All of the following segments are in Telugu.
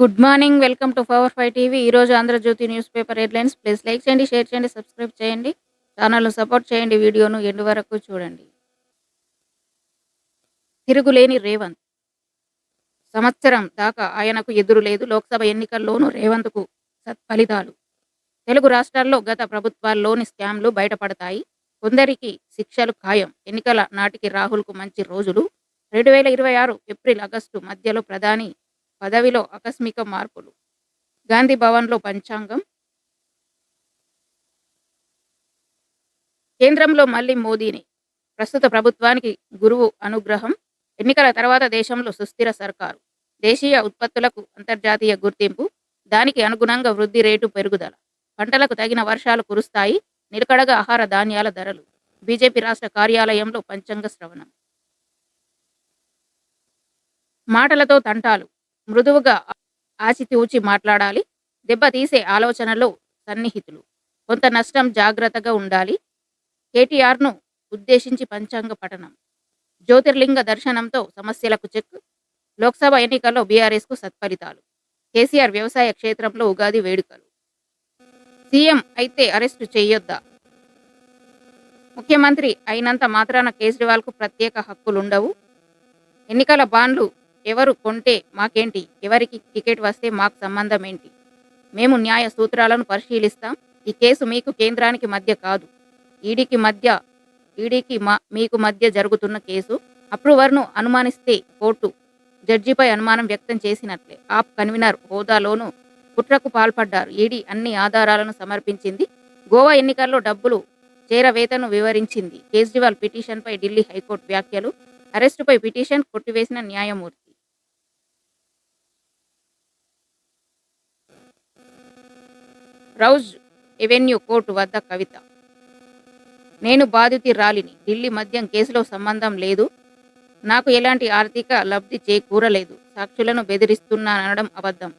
Good morning welcome to power five TV. ఈరోజు Andhra Jyothi news paper headlines. Please like చేయండి షేర్ చేయండి సబ్స్క్రైబ్ చేయండి. ఛానల్ను సపోర్ట్ చేయండి. వీడియోను ఎండు వరకు చూడండి. తిరుగులేని రేవంత్. సంవత్సరం దాకా ఆయనకు ఎదురు లేదు లోక్సభ ఎన్నికల్లోనూ రేవంత్కు సత్ఫలితాలు. తెలుగు రాష్ట్రాల్లో గత ప్రభుత్వాల్లోని స్కామ్లు బయటపడతాయి. కొందరికి శిక్షలు ఖాయం. ఎన్నికల నాటికి రాహుల్కు మంచి రోజులు. రెండు వేల ఇరవై ఆరు ఏప్రిల్ ఆగస్టు మధ్యలో ప్రధాని పదవిలో ఆకస్మిక మార్పులు. గాంధీ భవన్లో పంచాంగం. కేంద్రంలో మళ్ళీ మోదీని. ప్రస్తుత ప్రభుత్వానికి గురువు అనుగ్రహం. ఎన్నికల తర్వాత దేశంలో సుస్థిర సర్కారు. దేశీయ ఉత్పత్తులకు అంతర్జాతీయ గుర్తింపు. దానికి అనుగుణంగా వృద్ధి రేటు పెరుగుదల. పంటలకు తగిన వర్షాలు కురుస్తాయి. నిలకడగా ఆహార ధాన్యాల ధరలు. బీజేపీ రాష్ట్ర కార్యాలయంలో పంచాంగ శ్రవణం. మాటలతో తంటాలు. మృదువుగా ఆచితూచి మాట్లాడాలి. దెబ్బతీసే ఆలోచనలో సన్నిహితులు. కొంత నష్టం జాగ్రత్తగా ఉండాలి. కేటీఆర్ను ఉద్దేశించి పంచాంగ పఠనం. జ్యోతిర్లింగ దర్శనంతో సమస్యలకు చెక్. లోక్సభ ఎన్నికల్లో బీఆర్ఎస్కు సత్ఫలితాలు. కేసీఆర్ వ్యవసాయ క్షేత్రంలో ఉగాది వేడుకలు. సీఎం అయితే అరెస్టు చేయొద్దా? ముఖ్యమంత్రి అయినంత మాత్రాన కేజ్రీవాల్కు ప్రత్యేక హక్కులుండవు. ఎన్నికల బాండ్లు ఎవరు కొంటే మాకేంటి? ఎవరికి టికెట్ వస్తే మాకు సంబంధం ఏంటి? మేము న్యాయ సూత్రాలను పరిశీలిస్తాం. ఈ కేసు మీకు కేంద్రానికి మధ్య కాదు. ఈడీకి మధ్య ఈడీకి మా మీకు మధ్య జరుగుతున్న కేసు. అప్రూవర్ను అనుమానిస్తే కోర్టు జడ్జిపై అనుమానం వ్యక్తం చేసినట్లే. ఆప్ కన్వీనర్ హోదాలోనూ కుట్రకు పాల్పడ్డారు. ఈడీ అన్ని ఆధారాలను సమర్పించింది. గోవా ఎన్నికల్లో డబ్బులు చేరవేతను వివరించింది. కేజ్రీవాల్ పిటిషన్పై ఢిల్లీ హైకోర్టు వ్యాఖ్యలు. అరెస్టుపై పిటిషన్ కొట్టివేసిన న్యాయమూర్తి. రౌజ్ ఎవెన్యూ కోర్టు వద్ద కవిత. నేను బాధితురాలిని ఢిల్లీ మద్యం కేసులో సంబంధం లేదు. నాకు ఎలాంటి ఆర్థిక లబ్ధి చేకూరలేదు. సాక్షులను బెదిరిస్తున్నానడం అబద్ధం.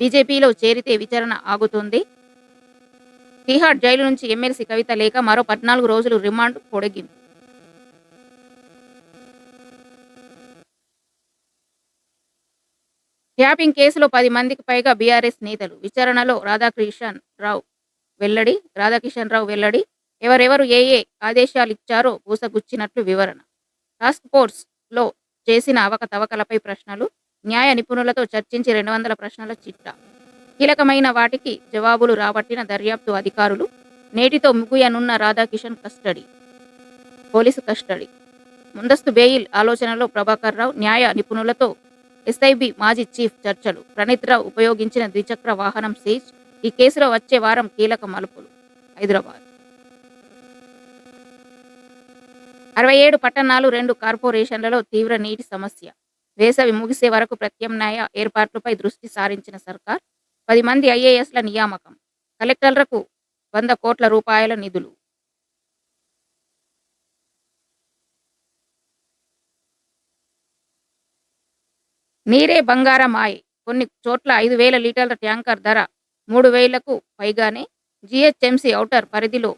బీజేపీలో చేరితే విచారణ ఆగుతుంది. తిహార్ జైలు నుంచి ఎమ్మెల్సీ కవిత లేక మరో పద్నాలుగు రోజులు రిమాండ్ పొడిగింది. ట్యాపింగ్ కేసులో పది మందికి పైగా బీఆర్ఎస్ నేతలు. విచారణలో రాధాకిషన్ రావు వెల్లడి రాధాకిషన్ రావు వెల్లడి ఎవరెవరు ఏ ఏ ఆదేశాలు ఇచ్చారో పూసగుచ్చినట్లు వివరణ. టాస్క్ ఫోర్స్లో చేసిన అవకతవకలపై ప్రశ్నలు న్యాయ నిపుణులతో చర్చించి రెండు వందల ప్రశ్నల చిట్టా. కీలకమైన వాటికి జవాబులు రాబట్టిన దర్యాప్తు అధికారులు నేటితో ముగియనున్న రాధాకిషన్ కస్టడీ పోలీసు కస్టడీ. ముందస్తు బెయిల్ ఆలోచనలో ప్రభాకర్ రావు న్యాయ నిపుణులతో ఎస్ఐబి మాజీ చీఫ్ చర్చలు. ప్రణీత్రావు ఉపయోగించిన ద్విచక్ర వాహనం సీజ్. ఈ కేసులో వచ్చే వారం కీలక మలుపులు. హైదరాబాద్. అరవై ఏడు పట్టణాలు రెండు కార్పొరేషన్లలో తీవ్ర నీటి సమస్య. వేసవి ముగిసే వరకు ప్రత్యామ్నాయ ఏర్పాట్లపై దృష్టి సారించిన సర్కార్ పది మంది ఐఏఎస్ల నియామకం. కలెక్టర్లకు వంద కోట్ల రూపాయల నిధులు. నీరే బంగారమాయే కొన్ని చోట్ల ఐదు వేల లీటర్ల ట్యాంకర్ ధర మూడు వేలకు పైగానే జీహెచ్ఎంసీ ఔటర్ పరిధిలో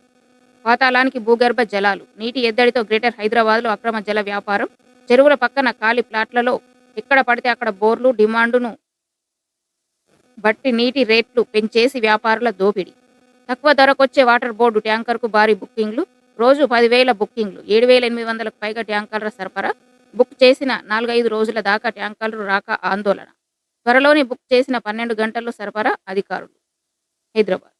పాతాళానికి భూగర్భ జలాలు నీటి ఎద్దడితో గ్రేటర్ హైదరాబాద్లో అక్రమ జల వ్యాపారం చెరువుల పక్కన ఖాళీ ప్లాట్లలో ఎక్కడ పడితే అక్కడ బోర్లు డిమాండును బట్టి నీటి రేట్లు పెంచేసి వ్యాపారుల దోపిడీ. తక్కువ ధరకొచ్చే వాటర్ బోర్డు ట్యాంకర్కు భారీ బుకింగ్లు రోజు పదివేల బుకింగ్లు ఏడు వేల ఎనిమిది వందలకు పైగా ట్యాంకర్ల సరఫరా బుక్ చేసిన నాలుగైదు రోజుల దాకా ట్యాంకర్లు రాక ఆందోళన. త్వరలోనే బుక్ చేసిన పన్నెండు గంటల్లో సరఫరా అధికారులు. హైదరాబాద్.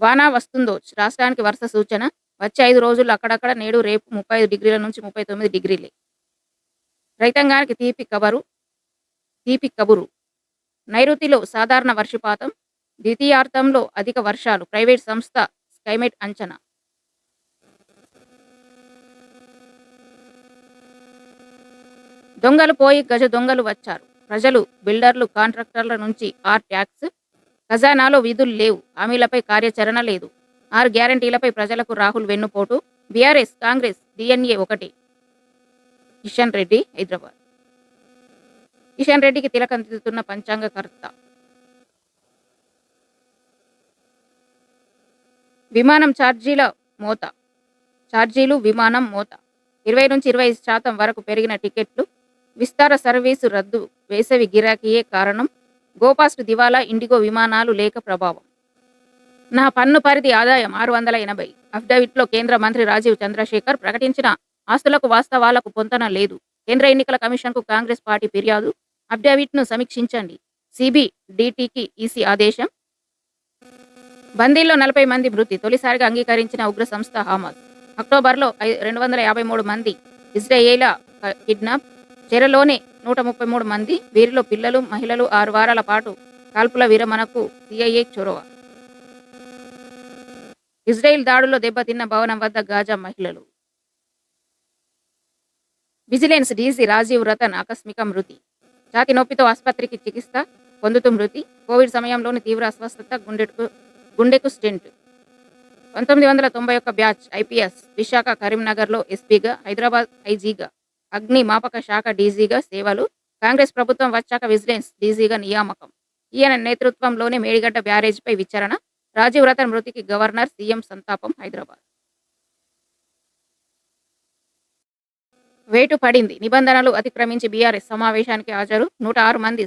వానా వస్తుందో? రాష్ట్రానికి వరుస సూచన. వచ్చే ఐదు రోజులు అక్కడక్కడ నేడు రేపు ముప్పై ఐదు డిగ్రీల నుంచి ముప్పై తొమ్మిది డిగ్రీలే. రైతాంగానికి తీపి కబరు తీపి కబురు. నైరుతిలో సాధారణ వర్షపాతం. ద్వితీయార్థంలో అధిక వర్షాలు. ప్రైవేట్ సంస్థ స్కైమెట్ అంచనా. దొంగలు పోయి గజ దొంగలు వచ్చారు. ప్రజలు బిల్డర్లు కాంట్రాక్టర్ల నుంచి ఆర్ ట్యాక్స్ ఖజానాలో విధులు లేవు. హామీలపై కార్యాచరణ లేదు. ఆరు గ్యారంటీలపై ప్రజలకు రాహుల్ వెన్నుపోటు. బీఆర్ఎస్ కాంగ్రెస్ డిఎన్ఏ ఒకటి. కిషన్ రెడ్డి హైదరాబాద్. కిషన్ రెడ్డికి తిలకం దిద్దుతున్న పంచాంగకర్త. విమానం ఛార్జీల మోత. ఛార్జీలు విమానం మోత. ఇరవై నుంచి ఇరవై శాతం వరకు పెరిగిన టికెట్లు విస్తార సర్వీసు రద్దు వేసవి గిరాకీయే కారణం గోపాస్ట్ దివాలా ఇండిగో విమానాలు లేక ప్రభావం. నా పన్ను పరిధి ఆదాయం ఆరు వందల ఎనభై. అఫిడవిట్లో కేంద్ర మంత్రి రాజీవ్ చంద్రశేఖర్ ప్రకటించిన ఆస్తులకు వాస్తవాలకు పొంతన లేదు. కేంద్ర ఎన్నికల కమిషన్కు కాంగ్రెస్ పార్టీ ఫిర్యాదు. అఫిడవిట్ను సమీక్షించండి. సిబి డిటికి ఈసీ ఆదేశం. బందీల్లో నలభై మంది మృతి. తొలిసారిగా అంగీకరించిన ఉగ్ర సంస్థ హమాస్. అక్టోబర్లో రెండు వందల యాభై మూడు మంది ఇజ్రాయేలా కిడ్నాప్ చెరలోనే నూట ముప్పై మూడు మంది వీరిలో పిల్లలు మహిళలు ఆరు వారాల పాటు కాల్పుల విరమణకు సిఐఏ చొరవ. ఇజ్రాయిల్ దాడుల్లో దెబ్బతిన్న భవనం వద్ద గాజా మహిళలు. విజిలెన్స్ డీసీ రాజీవ్ రతన్ ఆకస్మిక మృతి. ఛాతి నొప్పితో ఆసుపత్రికి చికిత్స పొందుతూ మృతి. కోవిడ్ సమయంలోని తీవ్ర అస్వస్థత గుండెకు గుండెకు స్టెంట్. పంతొమ్మిది వందల తొంభై ఒక్క బ్యాచ్ ఐపీఎస్ విశాఖ కరీంనగర్లో ఎస్పీగా హైదరాబాద్ ఐజీగా. అగ్ని మాపక శాఖ డీజీగా సేవలు కాంగ్రెస్ ప్రభుత్వం వచ్చాక విజిలెన్స్ డీజీగా నియామకం. ఈయన నేతృత్వంలోనే మేడిగడ్డ బ్యారేజ్పై విచారణ రాజీవ్ రతన్ మృతికి గవర్నర్ సీఎం సంతాపం హైదరాబాద్. వేటు పడింది. నిబంధనలు అతిక్రమించి బీఆర్ఎస్ సమావేశానికి హాజరు నూట ఆరు మంది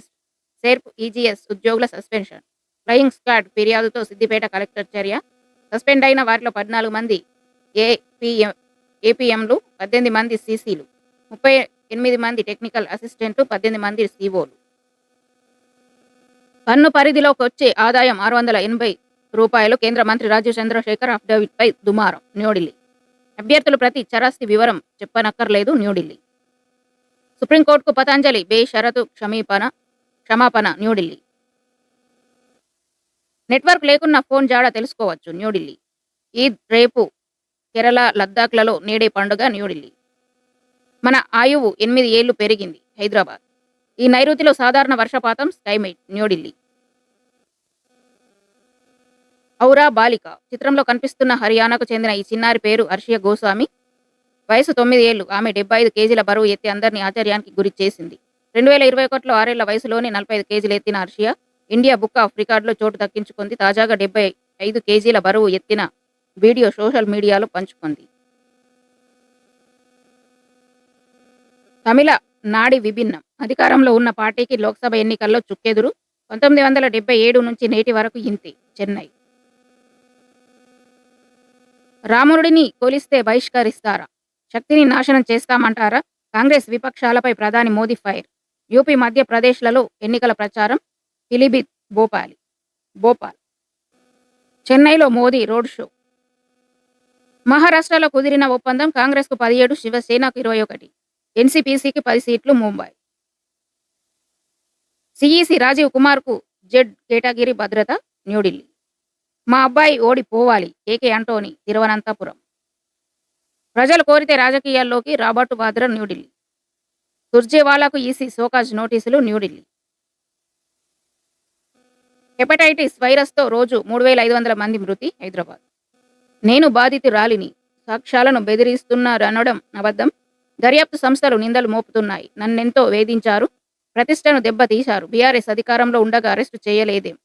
సేర్ప్ ఈజీఎస్ ఉద్యోగుల సస్పెన్షన్. ఫ్లయింగ్ స్క్వాడ్ ఫిర్యాదుతో సిద్దిపేట కలెక్టర్ చర్య. సస్పెండ్ అయిన వారిలో పద్నాలుగు మంది ఏపీఎం ఏపీఎంలు పద్దెనిమిది మంది సీసీలు. ముప్పై ఎనిమిది మంది టెక్నికల్ అసిస్టెంట్లు పద్దెనిమిది మంది సీఓలు పన్ను పరిధిలోకి వచ్చే ఆదాయం ఆరు వందల ఎనభై రూపాయలు కేంద్ర మంత్రి రాజీవ్ చంద్రశేఖర్ అఫిడవిట్పై దుమారం న్యూఢిల్లీ. అభ్యర్థులు ప్రతి చరాస్తి వివరం చెప్పనక్కర్లేదు న్యూఢిల్లీ. సుప్రీంకోర్టుకు పతంజలి బేషరతు క్షమీపణ క్షమాపణ న్యూఢిల్లీ. నెట్వర్క్ లేకున్న ఫోన్ జాడ తెలుసుకోవచ్చు న్యూఢిల్లీ. ఈద్ రేపు కేరళ లద్దాఖ్లలో నేడే పండుగ న్యూఢిల్లీ. మన ఆయువు ఎనిమిది ఏళ్ళు పెరిగింది హైదరాబాద్. ఈ నైరుతిలో సాధారణ వర్షపాతం స్కైమైట్ న్యూఢిల్లీ ఔరా బాలిక చిత్రంలో కనిపిస్తున్న హర్యానాకు చెందిన ఈ చిన్నారి పేరు అర్షియ గోస్వామి. వయసు తొమ్మిది ఏళ్ళు ఆమె డెబ్బై ఐదు కేజీల బరువు ఎత్తి అందరినీ ఆశ్చర్యానికి గురి చేసింది. రెండు వేల ఇరవై ఒకటిలో ఆరేళ్ళ వయసులోనే నలభై ఐదు కేజీలు ఎత్తిన అర్షియా ఇండియా బుక్ ఆఫ్ రికార్డులో చోటు దక్కించుకుంది. తాజాగా డెబ్బై ఐదు కేజీల బరువు ఎత్తిన వీడియో సోషల్ మీడియాలో పంచుకుంది. తమిళ నాడి విభిన్నం. అధికారంలో ఉన్న పార్టీకి లోక్సభ ఎన్నికల్లో చుక్కెదురు పంతొమ్మిది వందల డెబ్బై ఏడు నుంచి నేటి వరకు ఇంతే చెన్నై. రాముడిని కొలిస్తే బహిష్కరిస్తారా? శక్తిని నాశనం చేస్తామంటారా? కాంగ్రెస్ విపక్షాలపై ప్రధాని మోదీ ఫైర్. యూపీ మధ్యప్రదేశ్లలో ఎన్నికల ప్రచారం. పిలిభిత్ భోపాలి. భోపాల్. చెన్నైలో మోదీ రోడ్ షో. మహారాష్ట్రలో కుదిరిన ఒప్పందం కాంగ్రెస్కు పదిహేడు శివసేనకు ఇరవై ఒకటి. ఎన్సీపీసీకి పది సీట్లు ముంబై. సిఈసి రాజీవ్ కుమార్కు జెడ్ కేటగిరీ భద్రత న్యూఢిల్లీ. మా అబ్బాయి ఓడిపోవాలి ఏకే అంటోని తిరువనంతపురం. ప్రజలు కోరితే రాజకీయాల్లోకి రాబర్ట్ భద్ర న్యూఢిల్లీ. సుర్జేవాలాకు ఈసీ సోకాజ్ నోటీసులు న్యూఢిల్లీ. హెపటైటిస్ వైరస్తో రోజు మూడు వేల ఐదు వందల మంది మృతి హైదరాబాద్. నేను బాధితురాలిని సాక్ష్యాలను బెదిరిస్తున్నారనడం అబద్ధం. దర్యాప్తు సంస్థలు నిందలు మోపుతున్నాయి. నన్నెంతో వేధించారు. ప్రతిష్టను దెబ్బతీశారు. బీఆర్ఎస్ అధికారంలో ఉండగా అరెస్టు చేయలేదేం.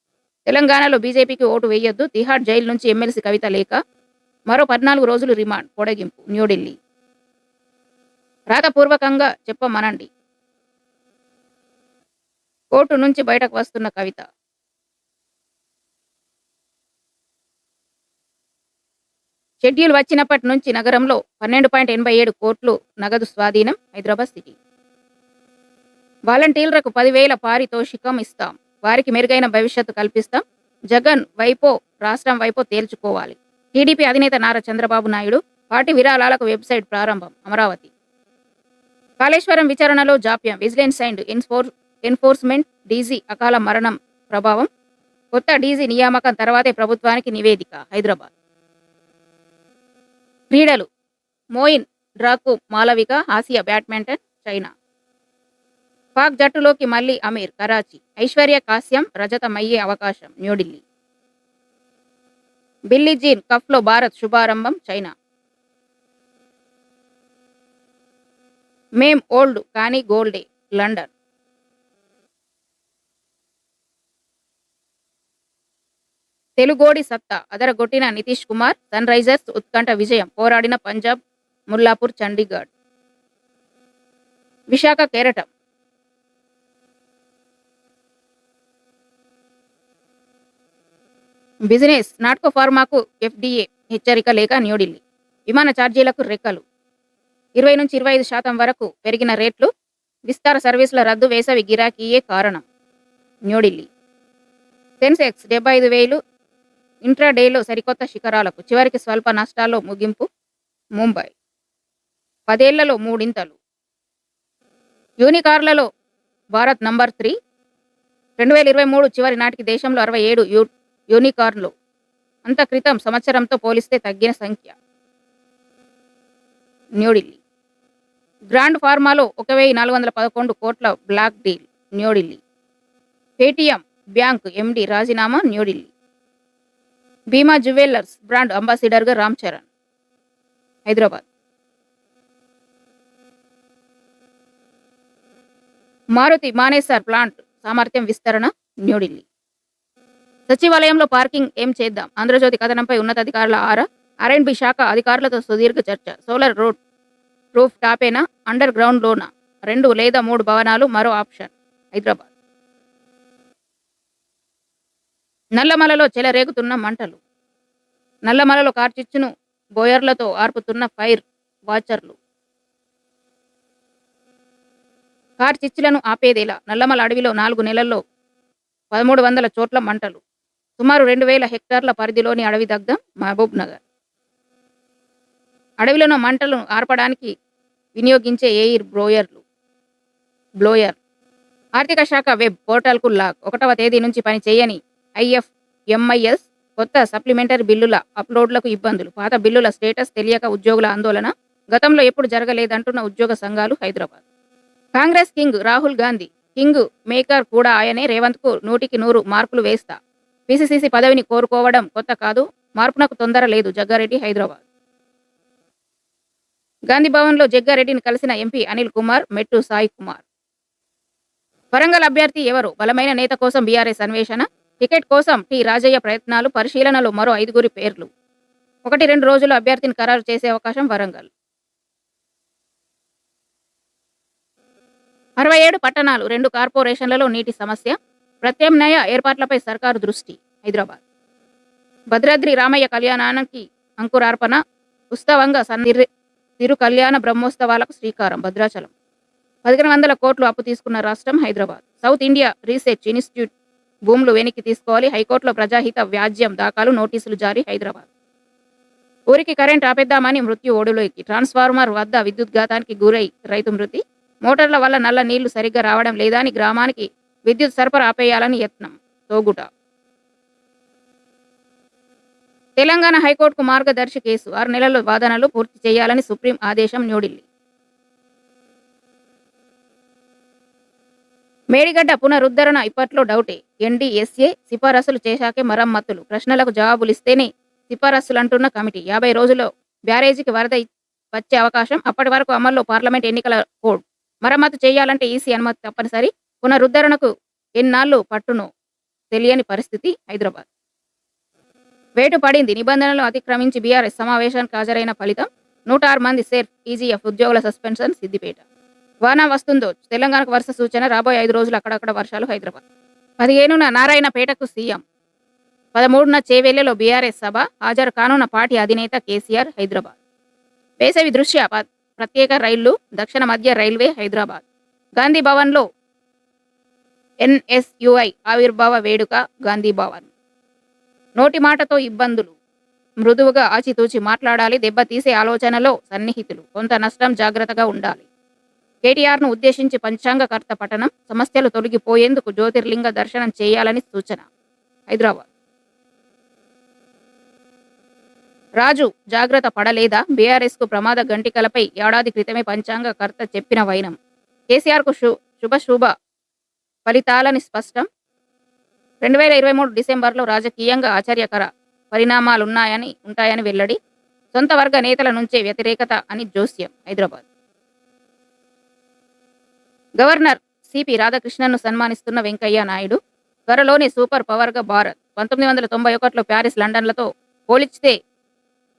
తెలంగాణలో బీజేపీకి ఓటు వేయొద్దు. తిహార్ జైలు నుంచి ఎమ్మెల్సీ కవిత లేక మరో పద్నాలుగు రోజులు రిమాండ్. పొడగింపు. న్యూఢిల్లీ. రాతపూర్వకంగా చెప్పమనండి. కోర్టు నుంచి బయటకు వస్తున్న కవిత. షెడ్యూల్ వచ్చినప్పటి నుంచి నగరంలో పన్నెండు పాయింట్ ఎనభై ఏడు కోట్లు నగదు స్వాధీనం హైదరాబాద్ సిటీ. వాలంటీర్లకు పదివేల పారితోషికం ఇస్తాం. వారికి మెరుగైన భవిష్యత్తు కల్పిస్తాం. జగన్ వైపో రాష్ట్రం వైపో తేల్చుకోవాలి. టీడీపీ అధినేత నారా చంద్రబాబు నాయుడు పార్టీ విరాళాలకు వెబ్సైట్ ప్రారంభం అమరావతి. కాళేశ్వరం విచారణలో జాప్యం విజిలెన్స్ అండ్ ఎన్ఫోర్ ఎన్ఫోర్స్మెంట్ డీజీ అకాల మరణం ప్రభావం. కొత్త డీజీ నియామకం తర్వాతే ప్రభుత్వానికి నివేదిక హైదరాబాద్. క్రీడలు. మోయిన్ డ్రాకు Malavika Asia badminton China. Pak జట్టులోకి మళ్ళీ అమీర్ కరాచీ. ఐశ్వర్య కాశ్యం రజతమయ్యే అవకాశం న్యూఢిల్లీ. బిల్లీ జీన్ కఫ్లో భారత్ శుభారంభం చైనా. మేం ఓల్డ్ కానీ గోల్డే లండన్. తెలుగోడి సత్తా అదరగొట్టిన నితీష్ కుమార్ సన్ రైజర్స్ ఉత్కంఠ విజయం పోరాడిన పంజాబ్ ముల్లాపూర్ చండీగఢ్. విశాఖ కేరటం. బిజినెస్ నాట్కో ఫార్మాకు ఎఫ్డిఏ హెచ్చరిక లేక న్యూఢిల్లీ. విమాన ఛార్జీలకు రెక్కలు. ఇరవై నుంచి ఇరవై ఐదు శాతం వరకు పెరిగిన రేట్లు విస్తార సర్వీసుల రద్దు వేసవి గిరాకీయే కారణం. న్యూఢిల్లీ. సెన్సెక్స్ డెబ్బై ఐదు వేలు ఇంట్రాడేలో సరికొత్త శిఖరాలకు చివరికి స్వల్ప నష్టాల్లో ముగింపు ముంబై. పదేళ్ళలో మూడింతలు. యూనికార్లలో భారత్ నంబర్ త్రీ. రెండు వేల ఇరవై మూడు చివరి నాటికి దేశంలో అరవై ఏడు యూ యూనికార్న్లు అంత క్రితం సంవత్సరంతో పోలిస్తే తగ్గిన సంఖ్య. న్యూఢిల్లీ. గ్రాండ్ ఫార్మాలో ఒక వెయ్యి నాలుగు వందల పదకొండు కోట్ల block deal New Delhi. Paytm bank MD రాజీనామా న్యూఢిల్లీ. భీమా జ్యువెలర్స్ బ్రాండ్ అంబాసిడర్గా రామ్ చరణ్ హైదరాబాద్. మారుతి మానేసర్ ప్లాంట్ సామర్థ్యం విస్తరణ న్యూఢిల్లీ. సచివాలయంలో పార్కింగ్ ఏం చేద్దాం? ఆంధ్రజ్యోతి కథనంపై ఉన్నతాధికారుల ఆరా? ఆర్ఎండ్బి శాఖ అధికారులతో సుదీర్ఘ చర్చ. సోలార్ రోడ్ రూఫ్ టాపేనా? అండర్ గ్రౌండ్ లోనా? రెండు లేదా మూడు భవనాలు మరో ఆప్షన్ హైదరాబాద్. నల్లమలలో చెలరేగుతున్న మంటలు. నల్లమలలో కార్చిచ్చును బోయర్లతో ఆర్పుతున్న ఫైర్ వాచర్లు. కార్చిచ్చులను ఆపేదేలా నల్లమల అడవిలో నాలుగు నెలల్లో పదమూడు వందల చోట్ల మంటలు. సుమారు రెండు వేల హెక్టార్ల పరిధిలోని అడవి దగ్ధం మహబూబ్ నగర్. అడవిలోని మంటలను ఆర్పడానికి వినియోగించే ఎయిర్ బ్రోయర్లు. బ్లోయర్. ఆర్థిక శాఖ వెబ్ పోర్టల్కు లాక్ ఒకటవ తేదీ నుంచి పని చేయని ఐఎఫ్ ఎంఐఎస్ కొత్త సప్లిమెంటరీ బిల్లుల అప్లోడ్లకు ఇబ్బందులు. పాత బిల్లుల స్టేటస్ తెలియక ఉద్యోగుల ఆందోళన. గతంలో ఎప్పుడు జరగలేదంటున్న ఉద్యోగ సంఘాలు Hyderabad. Congress king Rahul Gandhi king maker కూడా ఆయనే రేవంత్కు నూటికి నూరు మార్కులు వేస్తా. పిసిసిసి పదవిని కోరుకోవడం కొత్త కాదు మార్పునకు తొందర లేదు జగ్గారెడ్డి హైదరాబాద్. గాంధీ భవన్లో జగ్గారెడ్డిని కలిసిన ఎంపీ అనిల్ కుమార్ మెట్టు సాయి కుమార్. వరంగల్ అభ్యర్థి ఎవరు? బలమైన నేత కోసం బీఆర్ఎస్ అన్వేషణ. టికెట్ కోసం టి. రాజయ్య ప్రయత్నాలు పరిశీలనలో మరో ఐదుగురి పేర్లు. ఒకటి రెండు రోజుల్లో అభ్యర్థిని ఖరారు చేసే అవకాశం వరంగల్. అరవై ఏడు పట్టణాలు రెండు కార్పొరేషన్లలో నీటి సమస్య ప్రత్యామ్నాయ ఏర్పాట్లపై సర్కారు దృష్టి హైదరాబాద్. భద్రాద్రి రామయ్య కళ్యాణానికి అంకురార్పణ ఉత్సవంగా సన్నిర్ తిరు కళ్యాణ బ్రహ్మోత్సవాలకు శ్రీకారం భద్రాచలం. పదిహేను వందల కోట్లు అప్పు తీసుకున్న రాష్ట్రం Hyderabad. South India research institute భూములు వెనక్కి తీసుకోవాలి. హైకోర్టులో ప్రజాహిత వ్యాజ్యం దాఖలు నోటీసులు జారీ హైదరాబాద్. ఊరికి కరెంట్ ఆపేద్దామని మృత్యు ఓడులోకి. ట్రాన్స్ఫార్మర్ వద్ద విద్యుత్ ఘాతానికి గురై రైతు మృతి. మోటార్ల వల్ల నల్ల నీళ్ళు సరిగ్గా రావడం లేదా అని గ్రామానికి విద్యుత్ సరఫరా ఆపేయాలని యత్నం. తోగుట. తెలంగాణ హైకోర్టుకు మార్గదర్శి కేసు. ఆరు నెలల వాదనలు పూర్తి చేయాలని సుప్రీం ఆదేశం న్యూఢిల్లీ. మేడిగడ్డ పునరుద్ధరణ ఇప్పట్లో డౌటే. ఎన్డీఎస్ఏ సిఫారసులు చేశాకే మరమ్మతులు. ప్రశ్నలకు జవాబులు ఇస్తేనే సిఫారసులు సిఫారసులంటున్న కమిటీ. యాభై రోజుల్లో బ్యారేజీకి వరద వచ్చే అవకాశం అప్పటి వరకు అమల్లో పార్లమెంట్ ఎన్నికల కోడ్. మరమ్మతు చేయాలంటే ఈసీ అనుమతి తప్పనిసరి. పునరుద్ధరణకు ఎన్నాళ్ళు పట్టును తెలియని పరిస్థితి హైదరాబాద్. వేటు పడింది. నిబంధనలు అతిక్రమించి బీఆర్ఎస్ సమావేశానికి హాజరైన ఫలితం నూట ఆరు మంది సేఫ్ ఈజీఎఫ్ ఉద్యోగుల సస్పెన్షన్ సిద్దిపేట. వాన వస్తుందో? తెలంగాణకు వరుస సూచన రాబోయే ఐదు రోజులు అక్కడక్కడ వర్షాలు హైదరాబాద్. పదిహేనున నారాయణపేటకు సీఎం. పదమూడున చేవెళ్ళలో బీఆర్ఎస్ సభ హాజరు కానున్న పార్టీ అధినేత కేసీఆర్ హైదరాబాద్. వేసవి దృష్ట్యా ప్రత్యేక రైళ్ళు దక్షిణ మధ్య రైల్వే హైదరాబాద్. గాంధీ భవన్లో ఎన్ఎస్యుఐ ఆవిర్భావ వేడుక గాంధీ భవన్. నోటి మాటతో ఇబ్బందులు. మృదువుగా ఆచితూచి మాట్లాడాలి దెబ్బతీసే ఆలోచనలో సన్నిహితులు. కొంత నష్టం జాగ్రత్తగా ఉండాలి. కేటీఆర్ను ఉద్దేశించి పంచాంగకర్త పఠనం సమస్యలు తొలగిపోయేందుకు జ్యోతిర్లింగ దర్శనం చేయాలని సూచన. హైదరాబాద్. రాజు జాగ్రత్త పడలేదా? బీఆర్ఎస్కు ప్రమాద గంటికలపై ఏడాది క్రితమే పంచాంగకర్త చెప్పిన వైనం. కేసీఆర్కు శు శుభ శుభ ఫలితాలని స్పష్టం. రెండు వేల ఇరవై మూడు డిసెంబర్లో రాజకీయంగా ఆశ్చర్యకర పరిణామాలున్నాయని ఉంటాయని వెల్లడి. సొంత వర్గ నేతల నుంచే వ్యతిరేకత అని జోస్యం. హైదరాబాద్. గవర్నర్ సిపి రాధాకృష్ణన్ను సన్మానిస్తున్న వెంకయ్య నాయుడు త్వరలోనే సూపర్ పవర్గా భారత్. పంతొమ్మిది వందల తొంభై ఒకటిలో ప్యారిస్ లండన్లతో పోలిస్తే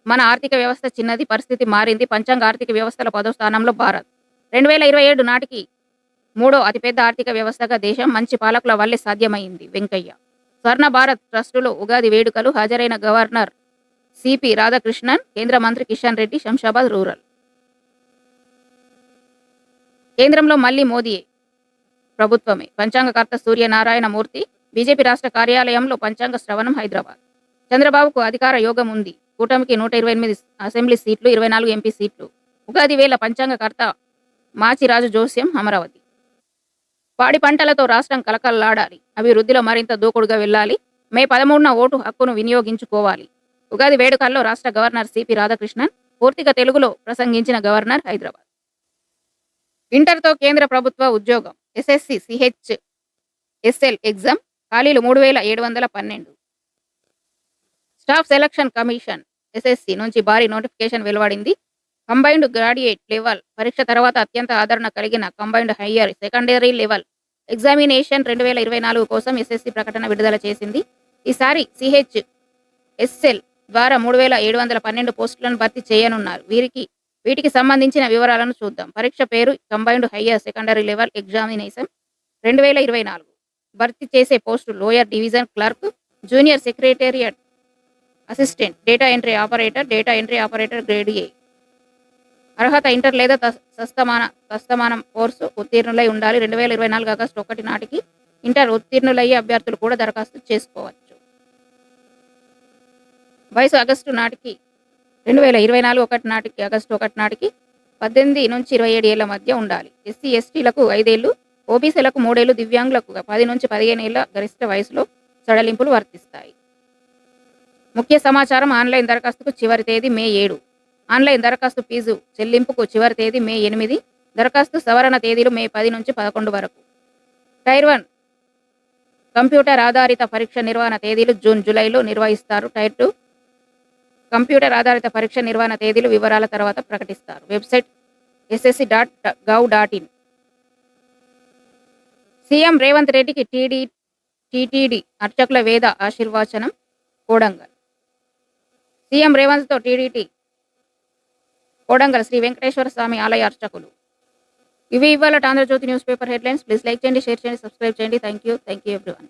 మన ఆర్థిక వ్యవస్థ చిన్నది పరిస్థితి మారింది. పంచాంగ ఆర్థిక వ్యవస్థల పదో స్థానంలో భారత్. రెండు వేల ఇరవై ఏడు నాటికి మూడో అతిపెద్ద ఆర్థిక వ్యవస్థగా దేశం మంచి పాలకుల వల్లే సాధ్యమైంది వెంకయ్య. స్వర్ణ భారత్ ట్రస్టులో ఉగాది వేడుకలు హాజరైన గవర్నర్ సిపి రాధాకృష్ణన్ కేంద్ర మంత్రి కిషన్ రెడ్డి శంషాబాద్ రూరల్. కేంద్రంలో మళ్ళీ మోదీయే ప్రభుత్వమే. పంచాంగకర్త సూర్యనారాయణ మూర్తి బీజేపీ రాష్ట్ర కార్యాలయంలో పంచాంగ శ్రవణం హైదరాబాద్. చంద్రబాబుకు అధికార యోగం ఉంది. కూటమికి నూట ఇరవై ఎనిమిది అసెంబ్లీ సీట్లు ఇరవై నాలుగు ఎంపీ సీట్లు. ఉగాది వేల పంచాంగకర్త మాచిరాజు జోస్యం అమరావతి. పాడి పంటలతో రాష్ట్రం కలకల్లాడాలి అభివృద్ధిలో మరింత దూకుడుగా వెళ్ళాలి. మే పదమూడున ఓటు హక్కును వినియోగించుకోవాలి. ఉగాది వేడుకల్లో రాష్ట్ర గవర్నర్ సిపి రాధాకృష్ణన్ పూర్తిగా తెలుగులో ప్రసంగించిన గవర్నర్ హైదరాబాద్. ఇంటర్తో కేంద్ర ప్రభుత్వ ఉద్యోగం ఎస్ఎస్సి సిహెచ్ ఎస్ఎల్ ఎగ్జామ్ ఖాళీలు మూడు వేల ఏడు వందల పన్నెండు. స్టాఫ్ సెలక్షన్ కమిషన్ ఎస్ఎస్సి నుంచి భారీ నోటిఫికేషన్ వెలువడింది. కంబైన్డ్ గ్రాడ్యుయేట్ లెవెల్ పరీక్ష తర్వాత అత్యంత ఆదరణ కలిగిన combined higher secondary level examination రెండు వేల ఇరవై నాలుగు కోసం ఎస్ఎస్సి ప్రకటన విడుదల చేసింది. ఈసారి సిహెచ్ ఎస్ఎల్ ద్వారా మూడు వేల ఏడు వందల పన్నెండు పోస్టులను భర్తీ చేయనున్నారు. వీరికి వీటికి సంబంధించిన వివరాలను చూద్దాం. పరీక్ష పేరు combined higher secondary level examination రెండు వేల ఇరవై నాలుగు. భర్తీ చేసే post lower division clerk junior secretariat assistant data entry operator data entry operator grade A. అర్హత ఇంటర్ లేదా సస్తమాన సస్తమానం కోర్సు ఉత్తీర్ణులై ఉండాలి. రెండు వేల ఇరవై నాలుగు ఆగస్టు ఒకటి నాటికి ఇంటర్ ఉత్తీర్ణులయ్యే అభ్యర్థులు కూడా దరఖాస్తు చేసుకోవచ్చు. వయసు ఆగస్టు నాటికి రెండు వేల ఇరవై నాలుగు ఒకటి నాటికి ఆగస్టు ఒకటి నాటికి పద్దెనిమిది నుంచి ఇరవై ఏడు ఏళ్ళ మధ్య ఉండాలి. ఎస్సీ ఎస్టీలకు ఐదేళ్ళు ఓబీసీలకు మూడేళ్ళు దివ్యాంగులకు పది నుంచి పదిహేను ఏళ్ళ గరిష్ట వయసులో సడలింపులు వర్తిస్తాయి. ముఖ్య సమాచారం ఆన్లైన్ దరఖాస్తుకు చివరి తేదీ మే ఏడు. ఆన్లైన్ దరఖాస్తు ఫీజు చెల్లింపుకు చివరి తేదీ మే ఎనిమిది. దరఖాస్తు సవరణ తేదీలు మే పది నుంచి పదకొండు వరకు. టైర్ వన్ కంప్యూటర్ ఆధారిత పరీక్ష నిర్వహణ తేదీలు జూన్ జూలైలో నిర్వహిస్తారు. టైర్ టూ కంప్యూటర్ ఆధారిత పరీక్ష నిర్వహణ తేదీలు వివరాల తర్వాత ప్రకటిస్తారు. Website SSC dot gov dot in. CM Revanth రెడ్డికి టీడీ టీటీడీ అర్చకుల వేద ఆశీర్వచనం కోడంగల్. సీఎం రేవంత్తో టీడీటీ కోడంగల్ శ్రీ వెంకటేశ్వర స్వామి ఆలయ అర్చకులు. ఇవి ఇవాళ Andhra Jyothi news paper headlines. Please like చేయండి షేర్ చేయండి సబ్స్క్రైబ్ చేయండి. Thank you thank you everyone.